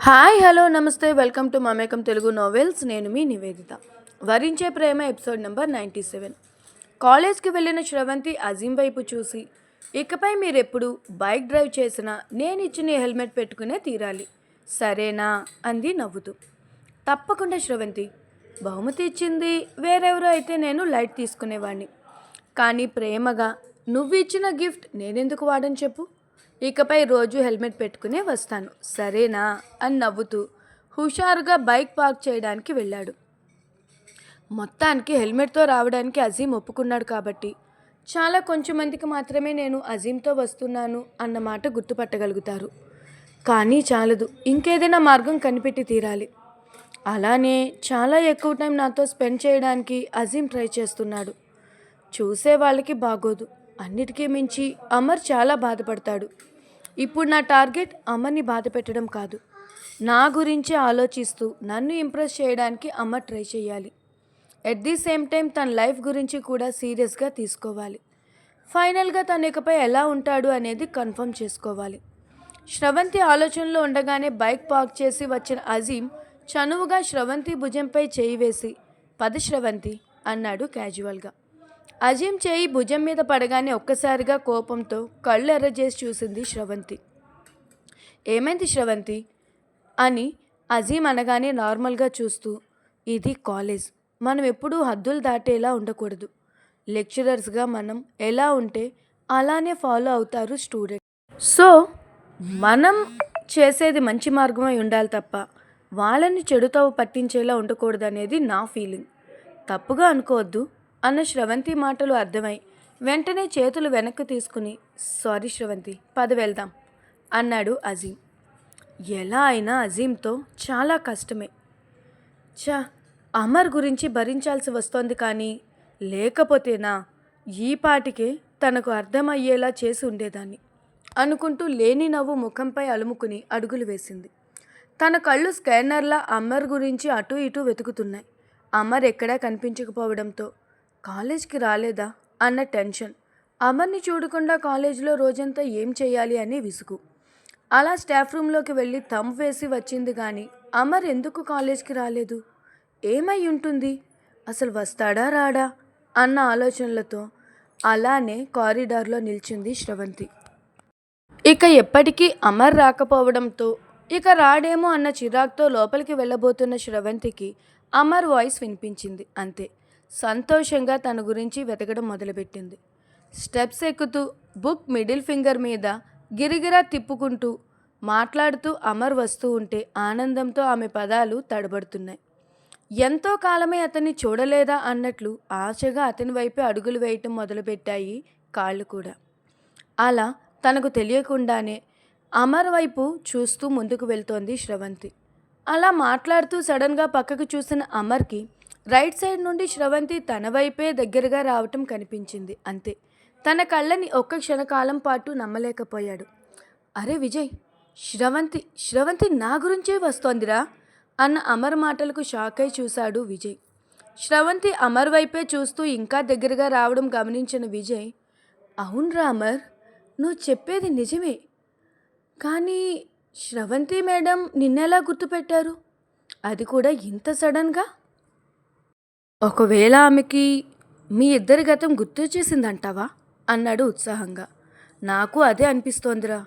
Hi hello namaste welcome to Mamekam Telugu novels. నేను మీ నివేదిత. వరించే ప్రేమ ఎపిసోడ్ నెంబర్ నైంటీ సెవెన్. కాలేజ్కి వెళ్ళిన శ్రవంతి అజీం వైపు చూసి ఇకపై మీరెప్పుడు బైక్ డ్రైవ్ చేసినా నేను ఇచ్చిన హెల్మెట్ పెట్టుకునే తీరాలి. సరేనా? అంది నవ్వుతూ. తప్పకుండా శ్రవంతి. బహుమతి ఇచ్చింది వేరెవరో అయితే నేను లైట్ తీసుకునేవాడిని కానీ ప్రేమగా నువ్వు ఇచ్చిన గిఫ్ట్ నేనెందుకు వాడని చెప్పు? ఇకపై రోజు హెల్మెట్ పెట్టుకునే వస్తాను. సరేనా? అని నవ్వుతూ హుషారుగా బైక్ పార్క్ చేయడానికి వెళ్ళాడు. మొత్తానికి హెల్మెట్తో రావడానికి అజీం ఒప్పుకున్నాడు కాబట్టి. చాలా కొంచెం మందికి మాత్రమే నేను అజీంతో వస్తున్నాను అన్నమాట గుర్తుపట్టగలుగుతారు. కానీ చాలదు. ఇంకేదైనా మార్గం కనిపెట్టి తీరాలి. అలానే చాలా ఎక్కువ టైం నాతో స్పెండ్ చేయడానికి అజీం ట్రై చేస్తున్నాడు. చూసే వాళ్ళకి బాగోదు. అన్నిటికీ మించి అమర్ చాలా బాధపడతాడు. ఇప్పుడు నా టార్గెట్ అమర్ని బాధ పెట్టడం కాదు. నా గురించి ఆలోచిస్తూ నన్ను ఇంప్రెస్ చేయడానికి అమర్ ట్రై చేయాలి. ఎట్ ది సేమ్ టైం తన లైఫ్ గురించి కూడా సీరియస్గా తీసుకోవాలి. ఫైనల్గా తను ఇకపై ఎలా ఉంటాడు అనేది కన్ఫర్మ్ చేసుకోవాలి. శ్రవంతి ఆలోచనలో ఉండగానే బైక్ పార్క్ చేసి వచ్చిన అజీం చనువుగా శ్రవంతి భుజంపై చేయి వేసి పద శ్రవంతి అన్నాడు క్యాజువల్గా. అజయం చేయి భుజం మీద పడగానే ఒక్కసారిగా కోపంతో కళ్ళు ఎర్రజేసి చూసింది శ్రవంతి. ఏమైంది శ్రవంతి? అని అజీం అనగానే నార్మల్గా చూస్తూ ఇది కాలేజ్. మనం ఎప్పుడూ హద్దులు దాటేలా ఉండకూడదు. లెక్చరర్స్గా మనం ఎలా ఉంటే అలానే ఫాలో అవుతారు స్టూడెంట్. సో మనం చేసేది మంచి మార్గమై ఉండాలి తప్ప వాళ్ళని చెడుతో పట్టించేలా ఉండకూడదు అనేది నా ఫీలింగ్. తప్పుగా అనుకోవద్దు. అన్న శ్రవంతి మాటలు అర్థమై వెంటనే చేతులు వెనక్కి తీసుకుని సారీ శ్రవంతి పద వెళ్దాం అన్నాడు అజీం ఎలా అయినా అజీంతో చాలా కష్టమే. చా అమర్ గురించి భరించాల్సి వస్తోంది కానీ లేకపోతేనా ఈ పాటికే తనకు అర్థమయ్యేలా చేసి ఉండేదాన్ని అనుకుంటూ లేని నవ్వు ముఖంపై అలుముకుని అడుగులు వేసింది. తన కళ్ళు స్కానర్లా అమర్ గురించి అటు ఇటు వెతుకుతున్నాయి. అమర్ ఎక్కడా కనిపించకపోవడంతో కాలేజ్కి రాలేదా? అన్న టెన్షన్. అమర్ని చూడకుండా కాలేజీలో రోజంతా ఏం చేయాలి అని విసుగు. అలా స్టాఫ్ రూమ్లోకి వెళ్ళి థమ్ వేసి వచ్చింది కానీ అమర్ ఎందుకు కాలేజ్కి రాలేదు? ఏమై ఉంటుంది? అసలు వస్తాడా రాడా? అన్న ఆలోచనలతో అలానే కారిడార్లో నిల్చింది శ్రవంతి. ఇక ఎప్పటికీ అమర్ రాకపోవడంతో ఇక రాడేమో అన్న చిరాక్తో లోపలికి వెళ్ళబోతున్న శ్రవంతికి అమర్ వాయిస్ వినిపించింది అంతే. సంతోషంగా తన గురించి వెతకడం మొదలుపెట్టింది. స్టెప్స్ ఎక్కుతూ బుక్ మిడిల్ ఫింగర్ మీద గిరిగిరా తిప్పుకుంటూ మాట్లాడుతూ అమర్ వస్తూ ఉంటే ఆనందంతో ఆమె పదాలు తడబడుతున్నాయి. ఎంతో కాలమే అతన్ని చూడలేదా? అన్నట్లు ఆశగా అతని వైపే అడుగులు వేయటం మొదలుపెట్టాయి కాళ్ళు కూడా. అలా తనకు తెలియకుండానే అమర్ వైపు చూస్తూ ముందుకు వెళ్తోంది శ్రవంతి. అలా మాట్లాడుతూ సడన్గా పక్కకు చూసిన అమర్కి రైట్ సైడ్ నుండి శ్రవంతి తన వైపే దగ్గరగా రావటం కనిపించింది అంతే. తన కళ్ళని ఒక్క క్షణకాలం పాటు నమ్మలేకపోయాడు. అరే విజయ్ శ్రవంతి శ్రవంతి నా గురించే వస్తోందిరా? అన్న అమర్ మాటలకు షాక్ అయి చూశాడు విజయ్. శ్రవంతి అమర్ వైపే చూస్తూ ఇంకా దగ్గరగా రావడం గమనించిన విజయ్ అవునరా అమర్ నువ్వు చెప్పేది నిజమే. కానీ శ్రవంతి మేడం నిన్నెలా గుర్తుపెట్టారు? అది కూడా ఇంత సడన్గా? ఒకవేళ ఆమెకి మీ ఇద్దరి గతం గుర్తొచ్చేసిందంటావా అన్నాడు ఉత్సాహంగా. నాకు అదే అనిపిస్తోందిరా.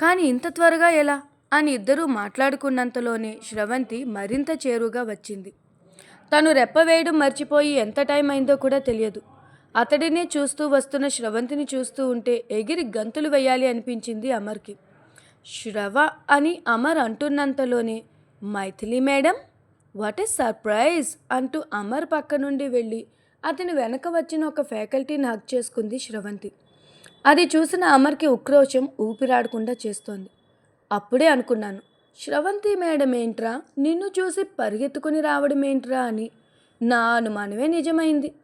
కానీ ఇంత త్వరగా ఎలా? అని ఇద్దరూ మాట్లాడుకున్నంతలోనే శ్రవంతి మరింత చేరుగా వచ్చింది. తను రెప్పవేయడం మర్చిపోయి ఎంత టైం అయిందో కూడా తెలియదు. అతడినే చూస్తూ వస్తున్న శ్రవంతిని చూస్తూ ఉంటే ఎగిరి గంతులు వేయాలి అనిపించింది అమర్కి. శ్రవ అని Amar అంటున్నంతలోనే Maithili madam? What a surprise అంటూ అమర్ పక్క నుండి వెళ్ళి అతని వెనక వచ్చిన ఒక ఫ్యాకల్టీని హక్ చేసుకుంది శ్రవంతి. అది చూసిన అమర్కి ఉక్రోషం ఊపిరాడకుండా చేస్తోంది. అప్పుడే అనుకున్నాను శ్రవంతి మేడం ఏంట్రా? నిన్ను చూసి పరిగెత్తుకుని రావడం ఏంట్రా అని. నా అనుమానమే నిజమైంది.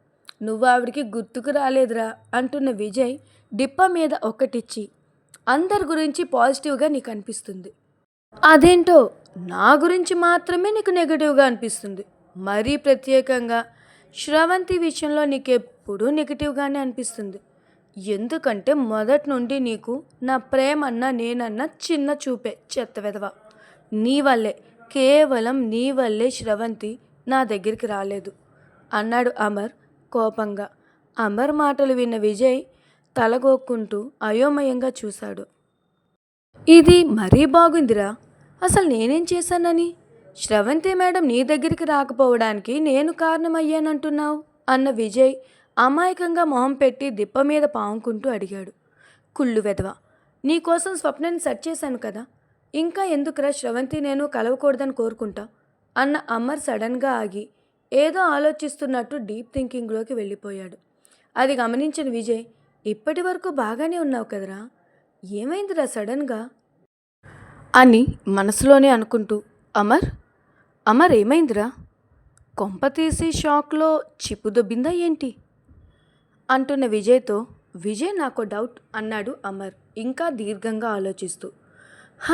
నువ్వు ఆవిడికి గుర్తుకు రాలేదురా అంటున్న విజయ్ డిప్ప మీద ఒకటిచ్చి అందరి గురించి పాజిటివ్గా నీకు అనిపిస్తుంది అదేంటో నా గురించి మాత్రమే నీకు నెగిటివ్గా అనిపిస్తుంది. మరీ ప్రత్యేకంగా శ్రవంతి విషయంలో నీకు ఎప్పుడూ నెగిటివ్గానే అనిపిస్తుంది. ఎందుకంటే మొదటి నుండి నీకు నా ప్రేమన్నా నేనన్నా చిన్న చూపే చెత్త విధవ. నీ వల్లే కేవలం నీ వల్లే శ్రవంతి నా దగ్గరికి రాలేదు. అన్నాడు అమర్ కోపంగా. అమర్ మాటలు విన్న విజయ్ తలగోక్కుంటూ అయోమయంగా చూశాడు. ఇది మరీ బాగుందిరా. అసలు నేనేం చేశానని? శ్రవంతి మేడం నీ దగ్గరికి రాకపోవడానికి నేను కారణమయ్యానంటున్నావు అన్న విజయ్ అమాయకంగా మొహం పెట్టి దిప్ప మీద పాముకుంటూ అడిగాడు. కుళ్ళు వెధవ నీకోసం స్వప్నని సెట్ చేశాను కదా. ఇంకా ఎందుకురా శ్రవంతి నేను కలవకూడదని కోరుకుంటా? అన్న అమర్ సడన్గా ఆగి ఏదో ఆలోచిస్తున్నట్టు డీప్ థింకింగ్లోకి వెళ్ళిపోయాడు. అది గమనించిన విజయ్ ఇప్పటి వరకు బాగానే ఉన్నావు కదరా? ఏమైందిరా సడన్గా? అని మనసులోనే అనుకుంటూ అమర్ అమర్ ఏమైందిరా? కొంప తీసి షాక్లో చిప్పు దొబ్బిందా ఏంటి? అంటున్న విజయ్తో విజయ్ నాకు డౌట్ అన్నాడు అమర్ ఇంకా దీర్ఘంగా ఆలోచిస్తూ.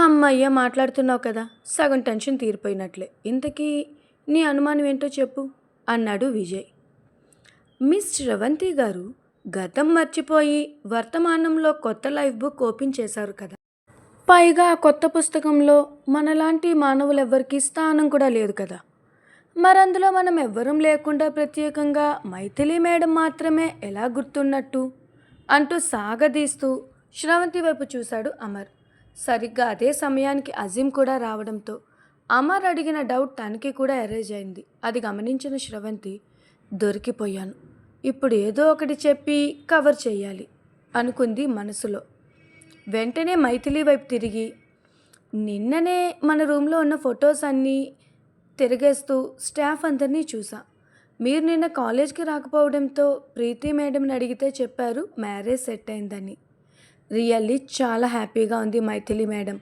అమ్మయ్య మాట్లాడుతున్నావు కదా సగం టెన్షన్ తీరిపోయినట్లే. ఇంతకీ నీ అనుమానం ఏంటో చెప్పు అన్నాడు విజయ్. మిస్ శ్రవంతి గారు గతం మర్చిపోయి వర్తమానంలో కొత్త లైఫ్ బుక్ ఓపెన్ చేశారు కదా. పైగా ఆ కొత్త పుస్తకంలో మనలాంటి మానవులెవ్వరికీ స్థానం కూడా లేదు కదా. మరందులో మనం ఎవ్వరం లేకుండా ప్రత్యేకంగా మైథిలి మేడం మాత్రమే ఎలా గుర్తున్నట్టు? అంటూ సాగదీస్తూ శ్రవంతి వైపు చూశాడు అమర్. సరిగ్గా అదే సమయానికి అజీం కూడా రావడంతో అమర్ అడిగిన డౌట్ తనకి కూడా ఎరేజ్ అయింది. అది గమనించిన శ్రవంతి దొరికిపోయాను. ఇప్పుడు ఏదో ఒకటి చెప్పి కవర్ చేయాలి అనుకుంది మనసులో. వెంటనే మైథిలి వైపు తిరిగి నిన్ననే మన రూమ్లో ఉన్న ఫొటోస్ అన్నీ తిరిగేస్తూ స్టాఫ్ అందరినీ చూసా. మీరు నిన్న కాలేజ్కి రాకపోవడంతో ప్రీతి మేడంని అడిగితే చెప్పారు మ్యారేజ్ సెట్ అయిందని. రియల్లీ చాలా హ్యాపీగా ఉంది మైథిలి మేడం.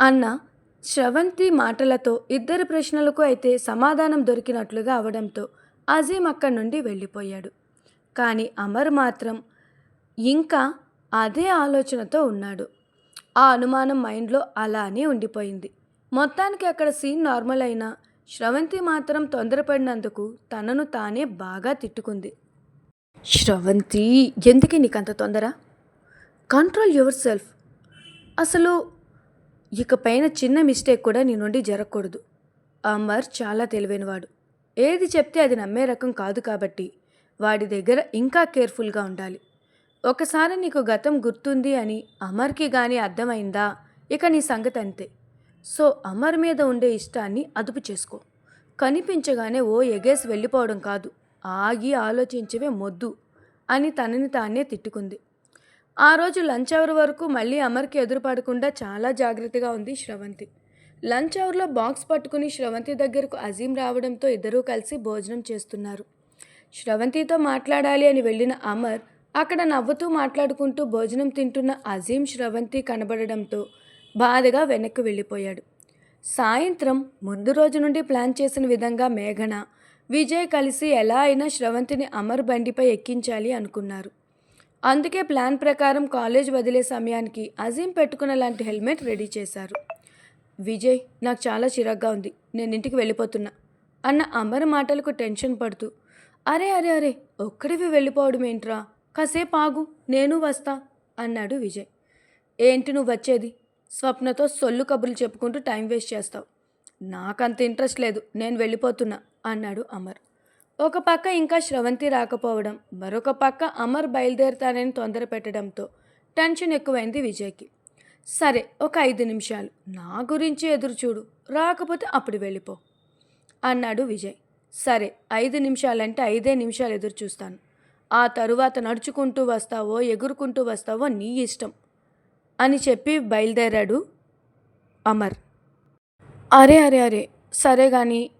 అన్న శ్రవంతి మాటలతో ఇద్దరి ప్రశ్నలకు అయితే సమాధానం దొరికినట్లుగా అవడంతో అజీం అక్కడి నుండి వెళ్ళిపోయాడు. కానీ అమర్ మాత్రం ఇంకా అదే ఆలోచనతో ఉన్నాడు. ఆ అనుమానం మైండ్లో అలానే ఉండిపోయింది. మొత్తానికి అక్కడ సీన్ నార్మల్ అయినా శ్రవంతి మాత్రం తొందరపడినందుకు తనను తానే బాగా తిట్టుకుంది. శ్రవంతి ఎందుకే నీకంత తొందర? Control yourself. అసలు ఇకపైన చిన్న మిస్టేక్ కూడా నీ నుండి జరగకూడదు. అమర్ చాలా తెలివైనవాడు. ఏది చెప్తే అది నమ్మే రకం కాదు కాబట్టి వాడి దగ్గర ఇంకా కేర్ఫుల్గా ఉండాలి. ఒకసారి నీకు గతం గుర్తుంది అని అమర్కి కానీ అర్థమైందా? ఇక నీ సంగతి అంతే సో అమర్ మీద ఉండే ఇష్టాన్ని అదుపు చేసుకో. కనిపించగానే ఓ ఎగేసి వెళ్ళిపోవడం కాదు. ఆగి ఆలోచించవే మొద్దు అని తనని తానే తిట్టుకుంది. ఆ రోజు లంచ్ అవర్ వరకు మళ్ళీ అమర్కి ఎదురుపడకుండా చాలా జాగ్రత్తగా ఉంది శ్రవంతి. లంచ్ అవర్లో బాక్స్ పట్టుకుని శ్రవంతి దగ్గరకు అజీం రావడంతో ఇద్దరూ కలిసి భోజనం చేస్తున్నారు. శ్రవంతితో మాట్లాడాలి అని వెళ్ళిన అమర్ అక్కడ నవ్వుతూ మాట్లాడుకుంటూ భోజనం తింటున్న అజీం శ్రవంతి కనబడడంతో బాధగా వెనక్కి వెళ్ళిపోయాడు. సాయంత్రం ముందు రోజు నుండి ప్లాన్ చేసిన విధంగా మేఘన విజయ్ కలిసి ఎలా అయినా శ్రవంతిని అమర్ బండిపై ఎక్కించాలి అనుకున్నారు. అందుకే ప్లాన్ ప్రకారం కాలేజ్ వదిలే సమయానికి అజీం పెట్టుకున్న లాంటి హెల్మెట్ రెడీ చేశారు. విజయ్ నాకు చాలా చిరాగ్గా ఉంది. నేను ఇంటికి వెళ్ళిపోతున్నా అన్న అమర్ మాటలకు టెన్షన్ పడుతూ అరే అరే అరే ఒక్కడివి వెళ్ళిపోవడం ఏంట్రా కాసేపు ఆగు నేను వస్తా అన్నాడు విజయ్. ఏంటి నువ్వు వచ్చేది? స్వప్నతో సొల్లు కబుర్లు చెప్పుకుంటూ టైం వేస్ట్ చేస్తావు. నాకంత ఇంట్రెస్ట్ లేదు నేను వెళ్ళిపోతున్నా అన్నాడు అమర్. ఒక పక్క ఇంకా శ్రవంతి రాకపోవడం మరొక పక్క అమర్ బయలుదేరుతానని తొందర పెట్టడంతో టెన్షన్ ఎక్కువైంది విజయ్కి. సరే ఒక ఐదు నిమిషాలు నా గురించి ఎదురు చూడు రాకపోతే అప్పుడు వెళ్ళిపో అన్నాడు విజయ్. సరే ఐదు నిమిషాలంటే ఐదే నిమిషాలు ఎదురు చూస్తాను. ఆ తరువాత నడుచుకుంటూ వస్తావో ఎగురుకుంటూ వస్తావో నీ ఇష్టం అని చెప్పి బయలుదేరాడు అమర్. అరే అరే అరే సరే కానీ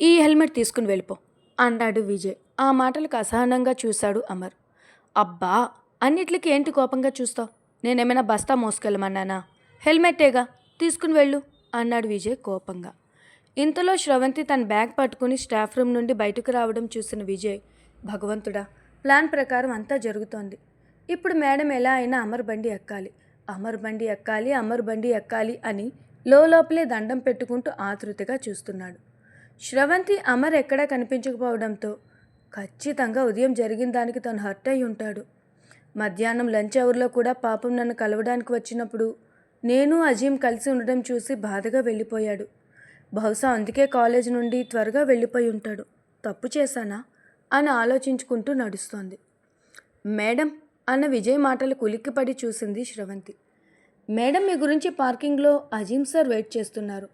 ఈ హెల్మెట్ తీసుకుని వెళ్ళిపో అన్నాడు విజయ్. ఆ మాటలకు అసహనంగా చూశాడు అమర్. అబ్బా అన్నిట్లకి ఏంటి కోపంగా చూస్తావు? నేనేమైనా బస్తా మోసుకెళ్ళమన్నానా? హెల్మెట్టేగా తీసుకుని వెళ్ళు అన్నాడు విజయ్ కోపంగా. ఇంతలో శ్రవంతి తన బ్యాగ్ పట్టుకుని స్టాఫ్ రూమ్ నుండి బయటకు రావడం చూసిన విజయ్ భగవంతుడా ప్లాన్ ప్రకారం అంతా జరుగుతోంది. ఇప్పుడు మేడం ఎలా అయినా అమర్ బండి ఎక్కాలి. అమర్ బండి ఎక్కాలి అమర్ బండి ఎక్కాలి అని లోపలే దండం పెట్టుకుంటూ ఆతృతగా చూస్తున్నాడు. శ్రవంతి అమర్ ఎక్కడా కనిపించకపోవడంతో ఖచ్చితంగా ఉదయం జరిగిన దానికి తను హర్ట్ అయి ఉంటాడు. మధ్యాహ్నం లంచ్ అవర్లో కూడా పాపం నన్ను కలవడానికి వచ్చినప్పుడు నేను అజీం కలిసి ఉండడం చూసి బాధగా వెళ్ళిపోయాడు. బహుశా అందుకే కాలేజ్ నుండి త్వరగా వెళ్ళిపోయి ఉంటాడు. తప్పు చేశానా? అని ఆలోచించుకుంటూ నడుస్తోంది. మేడం అన్న విజయ్ మాటలు కులిక్కిపడి చూసింది శ్రవంతి. మేడం మీ గురించి పార్కింగ్లో అజీం సార్ వెయిట్ చేస్తున్నారు.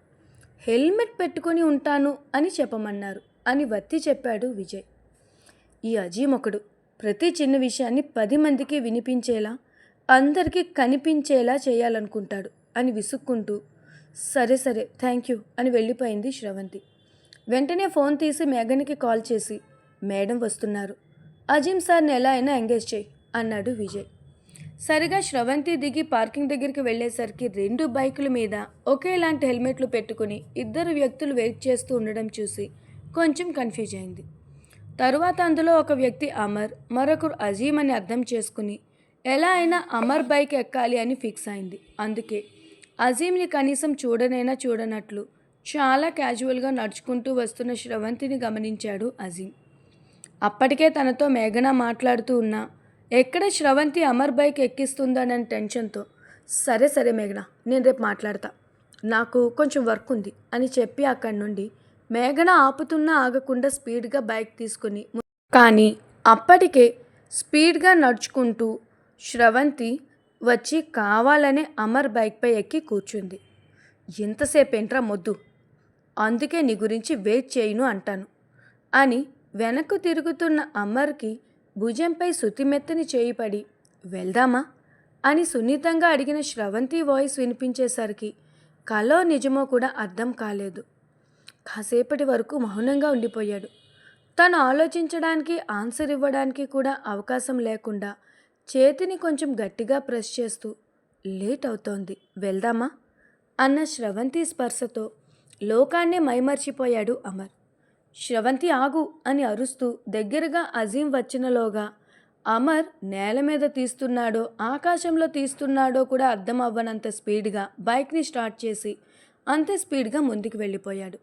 హెల్మెట్ పెట్టుకొని ఉంటాను అని చెప్పమన్నారు అని వత్తి చెప్పాడు విజయ్. ఈ అజీం ఒకడు. ప్రతి చిన్న విషయాన్ని పది మందికి వినిపించేలా అందరికీ కనిపించేలా చేయాలనుకుంటాడు అని విసుక్కుంటూ సరే సరే థ్యాంక్ యూ అని వెళ్ళిపోయింది శ్రవంతి. వెంటనే ఫోన్ తీసి మేఘన్కి కాల్ చేసి మేడం వస్తున్నారు. అజీం సార్ని ఎలా అయినా ఎంగేజ్ చేయి అన్నాడు విజయ్. సరిగా శ్రవంతి దిగి పార్కింగ్ దగ్గరికి వెళ్ళేసరికి రెండు బైకుల మీద ఒకేలాంటి హెల్మెట్లు పెట్టుకుని ఇద్దరు వ్యక్తులు వెయిట్ చేస్తూ ఉండడం చూసి కొంచెం కన్ఫ్యూజ్ అయింది. తరువాత అందులో ఒక వ్యక్తి అమర్ మరొకరు అజీం అని అర్థం చేసుకుని ఎలా అయినా అమర్ బైక్ ఎక్కాలి అని ఫిక్స్ అయింది. అందుకే అజీంని కనీసం చూడనైనా చూడనట్లు చాలా క్యాజువల్గా నడుచుకుంటూ వస్తున్న శ్రవంతిని గమనించాడు అజీం అప్పటికే తనతో మేఘన మాట్లాడుతూ ఉన్నా ఎక్కడ శ్రవంతి అమర్ బైక్ ఎక్కిస్తుందనే టెన్షన్తో సరే సరే మేఘన నేను రేపు మాట్లాడతా. నాకు కొంచెం వర్క్ ఉంది అని చెప్పి అక్కడి నుండి మేఘన ఆపుతున్నా ఆగకుండా స్పీడ్గా బైక్ తీసుకుని కానీ అప్పటికే స్పీడ్గా నడుచుకుంటూ శ్రవంతి వచ్చి కావాలనే అమర్ బైక్పై ఎక్కి కూర్చుంది. ఎంతసేపు ఏంట్రా మొద్దు? అందుకే నీ గురించి వెయిట్ చేయను అంటాను అని వెనక్కు తిరుగుతున్న అమర్కి భుజంపై శుతిమెత్తని చేయిపడి వెళ్దామా? అని సున్నితంగా అడిగిన శ్రవంతి వాయిస్ వినిపించేసరికి కలో నిజమో కూడా అర్థం కాలేదు. కాసేపటి వరకు మౌనంగా ఉండిపోయాడు. తను ఆలోచించడానికి ఆన్సర్ ఇవ్వడానికి కూడా అవకాశం లేకుండా చేతిని కొంచెం గట్టిగా ప్రెస్ చేస్తూ లేట్ అవుతోంది వెళ్దామా? అన్న శ్రవంతి స్పర్శతో లోకాన్నే మైమర్చిపోయాడు అమర్. శ్రవంతి ఆగు అని అరుస్తూ దగ్గరగా అజీం వచ్చినలోగా అమర్ నేల మీద తీస్తున్నాడో ఆకాశంలో తీస్తున్నాడో కూడా అర్థం అవ్వనంత స్పీడ్గా బైక్ని స్టార్ట్ చేసి అంతే స్పీడ్గా ముందుకు వెళ్ళిపోయాడు.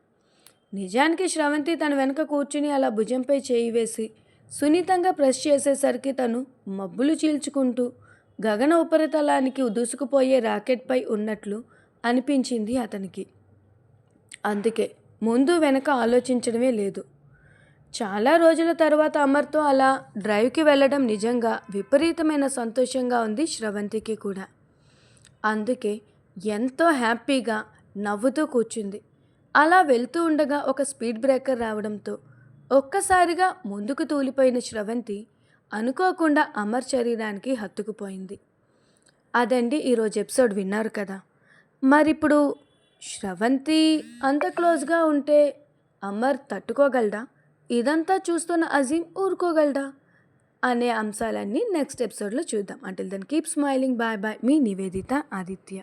నిజానికి శ్రవంతి తన వెనక కూర్చుని అలా భుజంపై చేయి వేసి సున్నితంగా ప్రెస్ చేసేసరికి తను మబ్బులు చీల్చుకుంటూ గగన ఉపరితలానికి దూసుకుపోయే రాకెట్పై ఉన్నట్లు అనిపించింది అతనికి. అందుకే ముందు వెనక ఆలోచించడమే లేదు. చాలా రోజుల తర్వాత అమర్తో అలా డ్రైవ్కి వెళ్ళడం నిజంగా విపరీతమైన సంతోషంగా ఉంది శ్రవంతికి కూడా. అందుకే ఎంతో హ్యాపీగా నవ్వుతూ కూర్చుంది. అలా వెళ్తూ ఉండగా ఒక స్పీడ్ బ్రేకర్ రావడంతో ఒక్కసారిగా ముందుకు తూలిపోయిన శ్రవంతి అనుకోకుండా అమర్ శరీరానికి హత్తుకుపోయింది. అదండి ఈరోజు ఎపిసోడ్ విన్నారు కదా. మరిప్పుడు శ్రవంతి అంత క్లోజ్గా ఉంటే అమర్ తట్టుకోగలడా? ఇదంతా చూస్తున్న అజీం ఊరుకోగలడా? అనే అంశాలన్నీ నెక్స్ట్ ఎపిసోడ్లో చూద్దాం. అంటే then keep smiling bye bye మీ నివేదిత ఆదిత్య.